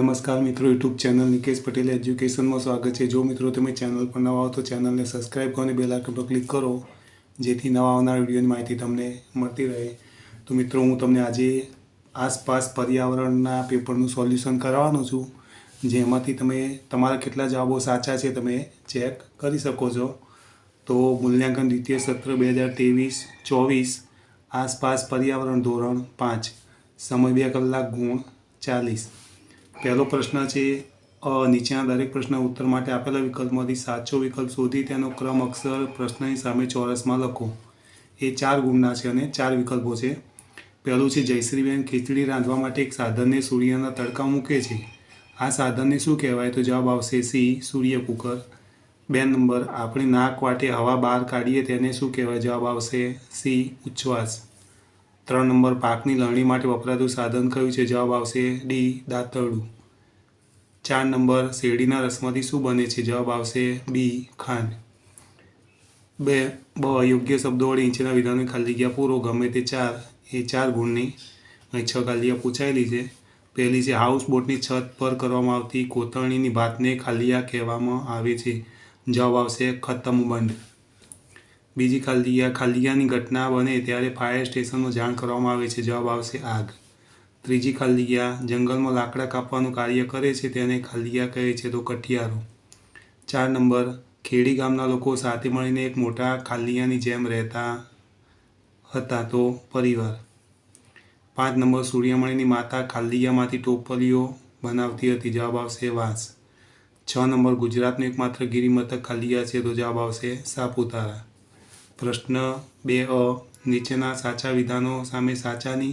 નમસ્કાર મિત્રો, YouTube channel Nikesh Patel એજ્યુકેશનમાં સ્વાગત છે. જો મિત્રો તમે ચેનલ પર નવા હો તો ચેનલને સબસ્ક્રાઈબ કરો અને બેલ આઇકન પર ક્લિક કરો, જેથી નવા આવનાર વિડીયોની માહિતી તમને મળતી રહે. તો મિત્રો, હું તમને આજે આસપાસ પર્યાવરણના પેપરનું સોલ્યુશન કરાવવાનો છું, જેમાંથી તમે તમારા કેટલા જવાબો સાચા છે તમે ચેક કરી શકો છો. તો મૂલ્યાંકન દ્વિતીય સત્ર બે હજાર ત્રેવીસ ચોવીસ, આસપાસ પર્યાવરણ ધોરણ પાંચ, સમય બે કલાક ગુણ ચાલીસ. પહેલો પ્રશ્ન છે નીચેના દરેક પ્રશ્ન ઉત્તર માટે આપેલા વિકલ્પમાંથી સાચો વિકલ્પ શોધી તેનો ક્રમ અક્ષર પ્રશ્નની સામે ચોરસમાં લખો. એ ચાર ગુણના છે અને ચાર વિકલ્પો છે. પહેલું છે, જયશ્રીબેન ખીચડી રાંધવા માટે એક સાધનને સૂર્યના તડકા મૂકે છે. આ સાધનને શું કહેવાય? તો જવાબ આવશે સી, સૂર્ય કુકર. બે નંબર, આપણે નાક વાટે હવા બહાર કાઢીએ તેને શું કહેવાય? જવાબ આવશે સી, ઉચ્છ્વાસ. ત્રણ નંબર પાકની લણણી માટે વપરાતું સાધન કયું છે? જવાબ આવશે ડી દાંતરડું. ચાર નંબર શેરડીના રસમાંથી શું બને છે? જવાબ આવશે બી ખાંડ. બે, બ, યોગ્ય શબ્દો વડે નીચેના વિધાનની ખાલી જગ્યા પૂરો. ગમે તે ચાર, એ ચાર ગુણની. અહીં છ ખાલી પૂછાયેલી છે. પહેલી છે, હાઉસ બોટની છત પર કરવામાં આવતી કોતરણીની ભાતને ખાલિયા કહેવામાં આવે છે. જવાબ આવશે, ખતમ બંધ. બીજી ખાલિયા ખાલિયાની ઘટના બને ત્યારે ફાયર સ્ટેશનમાં જાણ કરવામાં આવે છે. જવાબ આવશે આગ. ત્રીજી ખાલિયા જંગલમાં લાકડા કાપવાનું કાર્ય કરે છે તેને ખાલિયા કહે છે તો કઠિયારો ચાર નંબર, ખેડી ગામના લોકો સાથે મળીને એક મોટા ખાલિયાની જેમ રહેતા હતા તો પરિવાર. પાંચ નંબર, સૂર્યમણીની માતા ખાલિયામાંથી ટોપલીઓ બનાવતી હતી. જવાબ આવશે વાંસ. છ નંબર, ગુજરાતનું એકમાત્ર ગિરિમથક ખાલિયા છે તો જવાબ આવશે સાપુતારા. પ્રશ્ન, બે, અ, નીચેના સાચા વિધાનો સામે સાચાની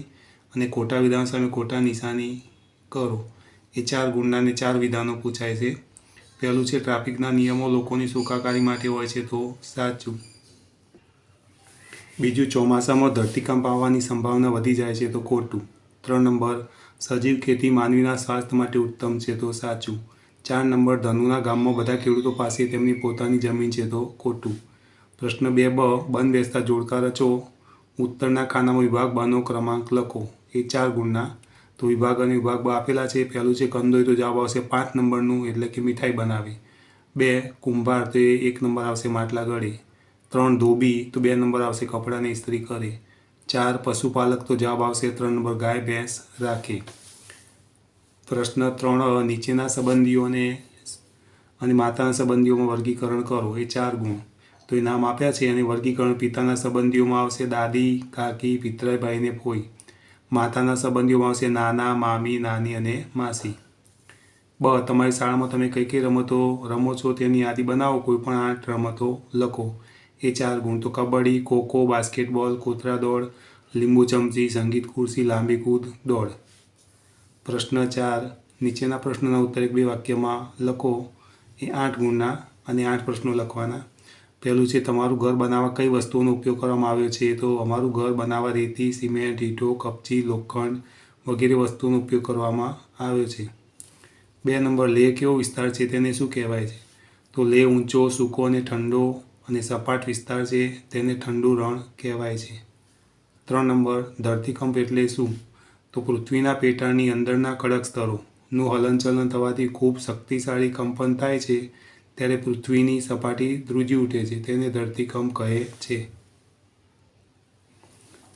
અને ખોટા વિધાનો સામે ખોટા નિશાની કરો. એ ચાર ગુણના અને ચાર વિધાનો પૂછાય છે. પહેલું છે, ટ્રાફિકના નિયમો લોકોની સુખાકારી માટે હોય છે તો સાચું. બીજું, ચોમાસામાં ધરતીકંપ આવવાની સંભાવના વધી જાય છે તો ખોટું. ત્રણ નંબર, સજીવ ખેતી માનવીના સ્વાસ્થ્ય માટે ઉત્તમ છે તો સાચું. ચાર નંબર, ધનુના ગામમાં બધા ખેડૂતો પાસે તેમની પોતાની જમીન છે તો ખોટું. પ્રશ્ન બે બ, બંધ બેસતા જોડકા રચો. ઉત્તરના ખાનામાં વિભાગ બનો, ક્રમાંક લખો. એ ચાર ગુણના. તો વિભાગ અને વિભાગ બ આપેલા છે. પહેલું છે કંદોઈ તો જવાબ આવશે પાંચ નંબરનું, એટલે કે મીઠાઈ બનાવી. બે, કુંભાર, તો એ એક નંબર આવશે માટલા ગળે. ત્રણ, ધોબી, તો બે નંબર આવશે કપડાને ઇસ્ત્રી કરે. ચાર, પશુપાલક, તો જવાબ આવશે ત્રણ નંબર ગાય, ભેંસ, રાખે. પ્રશ્ન ત્રણ, નીચેના સંબંધીઓને અને માતાના સંબંધીઓમાં વર્ગીકરણ કરો. એ ચાર ગુણ. તો એ નામ આપ્યા છે અને વર્ગીકરણ પિતાના સંબંધીઓમાં આવશે દાદી, કાકી, પિતરાઈ ને ફોઈ માતાના સંબંધીઓમાં આવશે નાના, મામી, નાની અને માસી. બ, તમારી શાળામાં તમે કઈ કઈ રમતો રમો છો તેની યાદી બનાવો, કોઈ પણ આઠ રમતો લખો. એ ચાર ગુણ તો કબડ્ડી, ખોખો, બાસ્કેટબોલ કોતરા દોડ, લીંબુ ચમચી, સંગીત ખુરશી લાંબી કૂદ, દોડ. પ્રશ્ન ચાર, નીચેના પ્રશ્નોના ઉત્તર એક બે વાક્યમાં લખો. એ આઠ ગુણના અને આઠ પ્રશ્નો લખવાના પહેલું છે, તમારું ઘર બનાવવા કઈ વસ્તુઓનો ઉપયોગ કરવામાં આવ્યો છે? તો અમારું ઘર બનાવવા રેતી, સિમેન્ટ, ઈંટો, કપચી, લોખંડ વગેરે વસ્તુઓનો ઉપયોગ કરવામાં આવ્યો છે. બે નંબર, લેહ કેવો વિસ્તાર છે તેને શું કહેવાય છે? તો લેહ ઊંચો, સૂકો અને ઠંડો અને સપાટ વિસ્તાર છે તેને ઠંડુ રણ કહેવાય છે. ત્રણ નંબર, ધરતીકંપ એટલે શું? તો પૃથ્વીના પેટાળની અંદરના કડક સ્તરોનું હલનચલન થવાથી ખૂબ શક્તિશાળી કંપન થાય છે ત્યારે પૃથ્વીની સપાટી ધ્રુજી ઉઠે છે. તેને ધરતીકંપ કહે છે.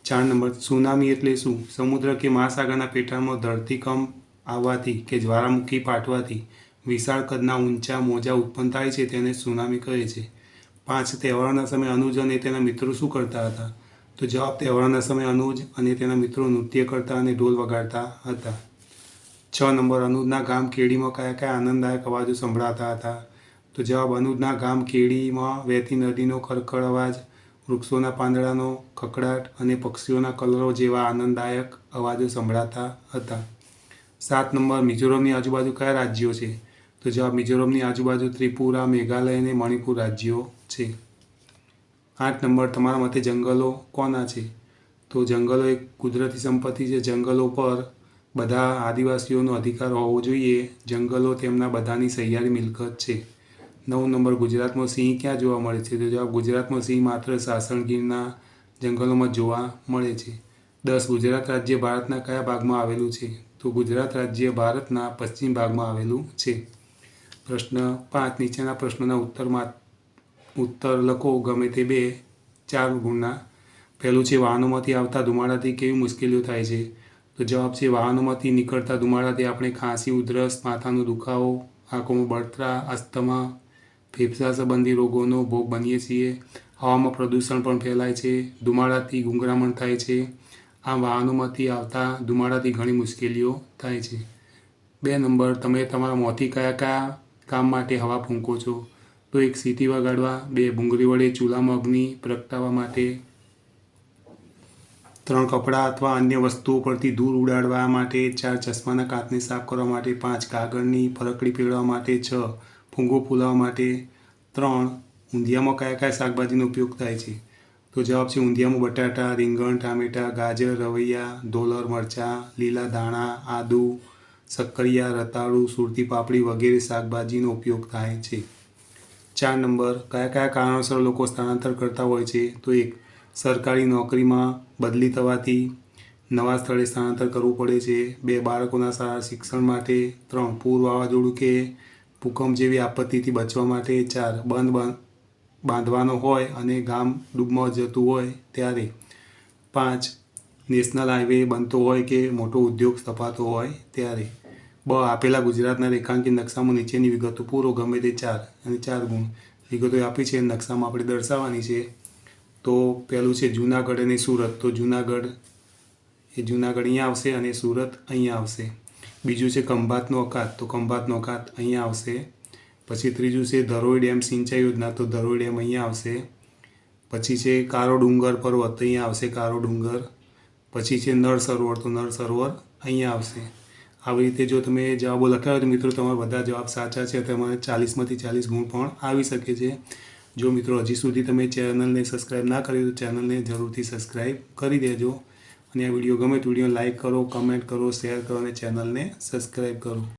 ચાર નંબર, સુનામી એટલે શું? સમુદ્ર કે મહાસાગરના પેટાળમાં ધરતીકંપ આવવાથી કે જ્વાળામુખી ફાટવાથી વિશાળ કદના ઊંચા મોજા ઉત્પન્ન થાય છે તેને સુનામી કહે છે. પાંચ, તહેવારોના સમયે અનુજ અને તેના મિત્રો શું કરતા હતા? તો જવાબ, તહેવારોના સમયે અનુજ અને તેના મિત્રો નૃત્ય કરતા અને ઢોલ વગાડતા હતા. છ નંબર, અનુજના ગામ કેડીમાં કયા કયા આનંદદાયક અવાજો સંભળાતા હતા? તો જવાબ અનુજના ગામ કેડીમાં વહેતી નદીનો ખરખર અવાજ, વૃક્ષોના પાંદડાનો ખકડાટ અને પક્ષીઓના કલરો જેવા આનંદદાયક અવાજો સંભળાતા હતા. સાત નંબર, મિઝોરમની આજુબાજુ કયા રાજ્યો છે? તો જવાબ મિઝોરમની આજુબાજુ ત્રિપુરા, મેઘાલય અને મણિપુર રાજ્યો છે. આઠ નંબર, તમારા મતે જંગલો કોના છે? તો જંગલો એક કુદરતી સંપત્તિ છે. જંગલો પર બધા આદિવાસીઓનો અધિકાર હોવો જોઈએ. જંગલો તેમના બધાની સહિયારી મિલકત છે. નવ નંબર ગુજરાતમાં સિંહ ક્યાં જોવા મળે છે? તો જવાબ ગુજરાતમાં સિંહ માત્ર સાસણગીરના જંગલોમાં જોવા મળે છે. દસ, ગુજરાત રાજ્ય ભારતના કયા ભાગમાં આવેલું છે? તો ગુજરાત રાજ્ય ભારતના પશ્ચિમ ભાગમાં આવેલું છે. પ્રશ્ન પાંચ, નીચેના પ્રશ્નોના ઉત્તરમાં ઉત્તર લખો. ગમે તે બે, ચાર ગુણના. પહેલું છે, વાહનોમાંથી આવતા ધુમાડાથી કેવી મુશ્કેલીઓ થાય છે? તો જવાબ છે, વાહનોમાંથી નીકળતા ધુમાડાથી આપણે ખાંસી, ઉધરસ, માથાનો દુખાવો, આંખોમાં બળતરા અસ્થમા ફેફસા સંબંધી રોગોનો ભોગ બનીએ છીએ. હવામાં પ્રદૂષણ પણ ફેલાય છે. ધુમાડાથી ગુંગરામણ થાય છે. આ વાહનોમાંથી આવતા ધુમાડાથી ઘણી મુશ્કેલીઓ થાય છે. બે નંબર, તમે તમારા મોંથી કયા કયા કામ માટે હવા ફૂંકો છો? તો એક સીટી વગાડવા, બે ભૂંગળી વડે ચૂલામાં અગ્નિ પ્રગટાવવા માટે. ત્રણ કપડાં અથવા અન્ય વસ્તુઓ પરથી દૂર ઉડાડવા માટે. ચાર ચશ્માના કાચને સાફ કરવા માટે. પાંચ કાગળની ફરકડી પીળવા માટે. છ ફૂંગો ફૂલાવા માટે ત્રણ ઊંધિયામાં કયા કયા શાકભાજીનો ઉપયોગ થાય છે? તો જવાબ છે ઊંધિયામાં બટાટા, રીંગણ, ટામેટાં, ગાજર, રવૈયા ઢોલર મરચાં, લીલા ધાણા, આદુ, સક્કરિયા, રતાળુ, સુરતી પાપડી વગેરે શાકભાજીનો ઉપયોગ થાય છે. ચાર નંબર, કયા કયા કારણોસર લોકો સ્થળાંતર કરતા હોય છે? તો એક, સરકારી નોકરીમાં બદલી થવાથી નવા સ્થળે સ્થળાંતર કરવું પડે છે. બે, બાળકોના સારા શિક્ષણ માટે. ત્રણ, પૂર વાવાઝોડું કે ભૂકંપ જેવી આપત્તિથી બચવા માટે ચાર બંધ બાંધવાનો હોય અને ગામ ડૂબમાં જતું હોય ત્યારે પાંચ નેશનલ હાઈવે બનતો હોય કે મોટો ઉદ્યોગ સ્થપાતો હોય ત્યારે બ આપેલા ગુજરાતના રેખાંકિત નકશામાં નીચેની વિગતો પૂરો ગમે તે ચાર અને ચાર ગુણ વિગતો આપી છે. નકશામાં આપણે દર્શાવવાની છે તો પહેલું છે જુનાગઢ અને સુરત. તો જુનાગઢ એ જુનાગઢ અહીંયા આવશે અને સુરત અહીંયા આવશે. બીજું છે ખંભાતનો અખાત. તો ખંભાતનો અખાત અહીંયા આવશે. પછી ત્રીજું છે ધરોઈ ડેમ, સિંચાઈ યોજના. તો ધરોઈ ડેમ અહીંયા આવશે. પછી છે કારો ડુંગર પર્વત, અહીંયા આવશે કારો ડુંગર. પછી છે નળ સરોવર. તો નળ સરોવર અહીંયા આવશે. આવી રીતે જો તમે જવાબો લખ્યા હોય તો મિત્રો તમારા બધા જવાબ સાચા છે. તમારે ચાલીસમાંથી ચાલીસ ગુણ પણ આવી શકે છે. જો મિત્રો હજી સુધી તમે ચેનલને સબસ્ક્રાઈબ ના કરી તો ચેનલને જરૂરથી સબસ્ક્રાઈબ કરી દેજો. અને આ વીડિયો ગમે તો વીડિયો લાઇક કરો કમેન્ટ કરો, શેર કરો અને ચેનલને સબસ્ક્રાઈબ કરો.